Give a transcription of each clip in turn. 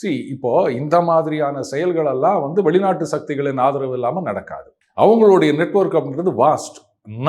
C இப்போ இந்த மாதிரியான செயல்களெல்லாம் வந்து வெளிநாட்டு சக்திகளின் ஆதரவு இல்லாமல் நடக்காது. அவங்களுடைய நெட்வொர்க் அப்படின்றது வாஸ்ட்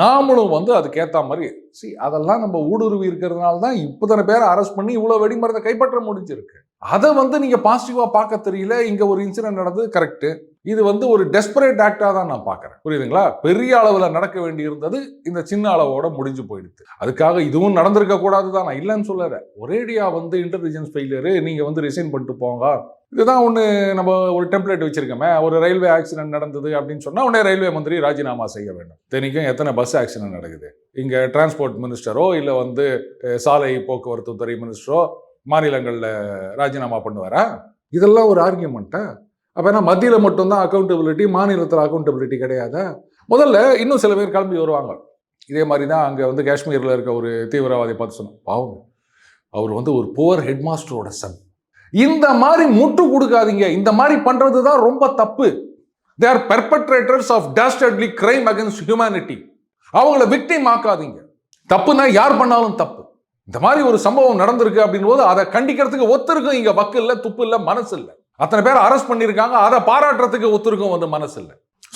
நாமளும் வந்து அதுக்கேற்ற மாதிரி சி அதெல்லாம் நம்ம ஊடுருவி இருக்கிறதுனால தான் இப்போதான பேரை அரெஸ்ட் பண்ணி இவ்வளோ வெடிமருந்தை கைப்பற்ற முடிஞ்சிருக்கு. அதை வந்து நீங்கள் பாசிட்டிவாக பார்க்க தெரியல. இங்கே ஒரு இன்சிடென்ட் நடந்தது கரெக்டு இது வந்து ஒரு டெஸ்பரேட் ஆக்டாக தான் நான் பார்க்குறேன். புரியுதுங்களா? பெரிய அளவில் நடக்க வேண்டி இருந்தது இந்த சின்ன அளவோட முடிஞ்சு போயிடுது. அதுக்காக இதுவும் நடந்திருக்க கூடாது தான் நான் இல்லைன்னு சொல்லலை. ஒரேடியா வந்து இன்டெலிஜென்ஸ் ஃபெயிலியரு நீங்கள் வந்து ரிசைன் பண்ணிட்டு போங்க. இதுதான் ஒன்று நம்ம ஒரு டெம்ப்ளேட் வச்சிருக்கோமே. ஒரு ரயில்வே ஆக்சிடென்ட் நடந்தது அப்படின்னு சொன்னால் உடனே ரயில்வே மந்திரி ராஜினாமா செய்ய வேண்டும். தினிக்கும் எத்தனை பஸ் ஆக்சிடென்ட் நடக்குது? இங்கே டிரான்ஸ்போர்ட் மினிஸ்டரோ இல்லை வந்து சாலை போக்குவரத்து துறை மினிஸ்டரோ மாநிலங்களில் ராஜினாமா பண்ணுவாரா? இதெல்லாம் ஒரு ஆர்கியூமெண்ட்டா அப்போ ஏன்னா மத்தியில் மட்டும்தான் அக்கௌண்டபிலிட்டி மாநிலத்தில் அக்கௌண்டபிலிட்டி கிடையாதா? முதல்ல இன்னும் சில பேர் கிளம்பி வருவாங்க. இதே மாதிரி தான் அங்கே வந்து காஷ்மீரில் இருக்க ஒரு தீவிரவாதி பார்த்து சொன்னோம் பாவம். அவர் வந்து ஒரு புவர் ஹெட்மாஸ்டரோட சன் இந்த மாதிரி முட்டு கொடுக்காதீங்க. இந்த மாதிரி பண்ணுறது தான் ரொம்ப தப்பு. They are perpetrators of dastardly crime against humanity அவங்கள விக்டிம் ஆக்காதீங்க. தப்புனா யார் பண்ணாலும் தப்பு. இந்த மாதிரி ஒரு சம்பவம் நடந்திருக்கு அப்படின் போது அதை கண்டிக்கிறதுக்கு ஒத்துருக்கும் இங்கே வக்கு இல்லை துப்பு இல்லை மனசு இல்லை. அத்தனை பேர் அரெஸ்ட் பண்ணியிருக்காங்க. அதை பாராட்டுறதுக்கு ஒத்துருக்கும் வந்து மனசு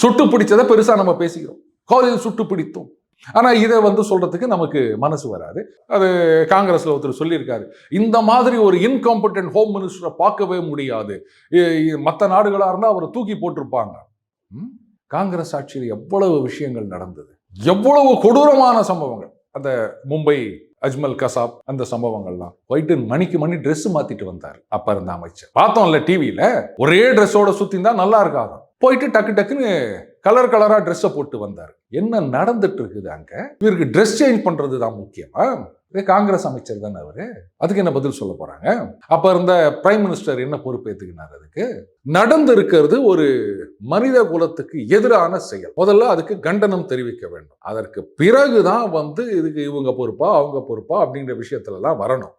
சுட்டு பிடிச்சதை பெருசாக நம்ம பேசிக்கிறோம். கோவில் சுட்டு பிடித்தோம். ஆனால் இதை வந்து சொல்கிறதுக்கு நமக்கு மனசு வராது. அது காங்கிரஸில் ஒருத்தர் சொல்லியிருக்காரு. இந்த மாதிரி ஒரு இன்காம்படன்ட் ஹோம் மினிஸ்டரை பார்க்கவே முடியாது. மற்ற நாடுகளாக இருந்தால் அவரை தூக்கி போட்டிருப்பாங்க. காங்கிரஸ் ஆட்சியில் எவ்வளவு விஷயங்கள் நடந்தது. எவ்வளவு கொடூரமான சம்பவங்கள். அந்த மும்பை அஜ்மல் கசாப் அந்த சம்பவங்கள்லாம் போயிட்டு மணிக்கு மணி ட்ரெஸ் மாத்திட்டு வந்தார். அப்ப இருந்த அமைச்சர். பார்த்தோம்ல டிவியில ஒரே ட்ரெஸ்ஸோட சுத்திந்தா நல்லா இருக்காது போயிட்டு டக்கு டக்குன்னு கலர் கலராக ட்ரெஸ்ஸை போட்டு வந்தார். என்ன நடந்துட்டு இருக்குது அங்கே? இவருக்கு ட்ரெஸ் சேஞ்ச் பண்ணுறது தான் முக்கியமா? இதே காங்கிரஸ் அமைச்சர் தானே அவரு? அதுக்கு என்ன பதில் சொல்ல போறாங்க? அப்ப இருந்த பிரைம் மினிஸ்டர் என்ன பொறுப்பேற்றுக்கினார் அதுக்கு? நடந்து இருக்கிறது ஒரு மனித குலத்துக்கு எதிரான செயல். முதல்ல அதுக்கு கண்டனம் தெரிவிக்க வேண்டும். அதற்கு பிறகுதான் வந்து இதுக்கு இவங்க பொறுப்பா அவங்க பொறுப்பா அப்படிங்கிற விஷயத்துல எல்லாம் வரணும்.